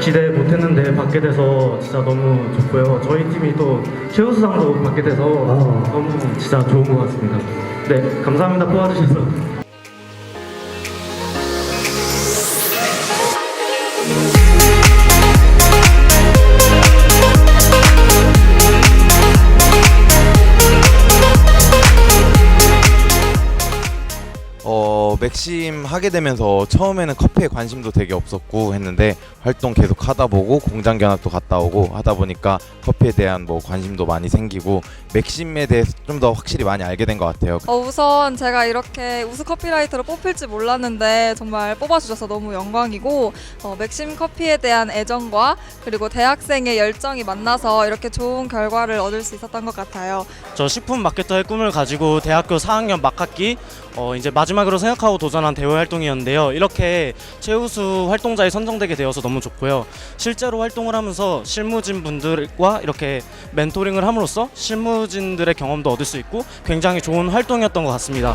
기대 못했는데 받게 돼서 진짜 너무 좋고요. 저희 팀이 또 최우수상도 받게 돼서 어. 너무 진짜 좋은 것 같습니다. 네, 감사합니다. 뽑아주셔서. 어, 맥심 하게 되면서 처음에는 커피에 관심도 되게 없었고 했는데 활동 계속 하다 보고 공장 견학도 갔다 오고 하다 보니까 커피에 대한 뭐 관심도 많이 생기고 맥심에 대해서 좀 더 확실히 많이 알게 된 것 같아요. 어, 우선 제가 이렇게 우수 커피라이터로 뽑힐지 몰랐는데 정말 뽑아주셔서 너무 영광이고 어, 맥심 커피에 대한 애정과 그리고 대학생의 열정이 만나서 이렇게 좋은 결과를 얻을 수 있었던 것 같아요. 저 식품 마케터의 꿈을 가지고 대학교 4학년 막학기 어, 이제 마지막으로 생각하고 도전한 대회 활동이었는데요. 이렇게 최우수 활동자에 선정되게 되어서 너무 좋고요. 실제로 활동을 하면서 실무진 분들과 이렇게 멘토링을 함으로써 실무진들의 경험도 얻을 수 있고 굉장히 좋은 활동이었던 것 같습니다.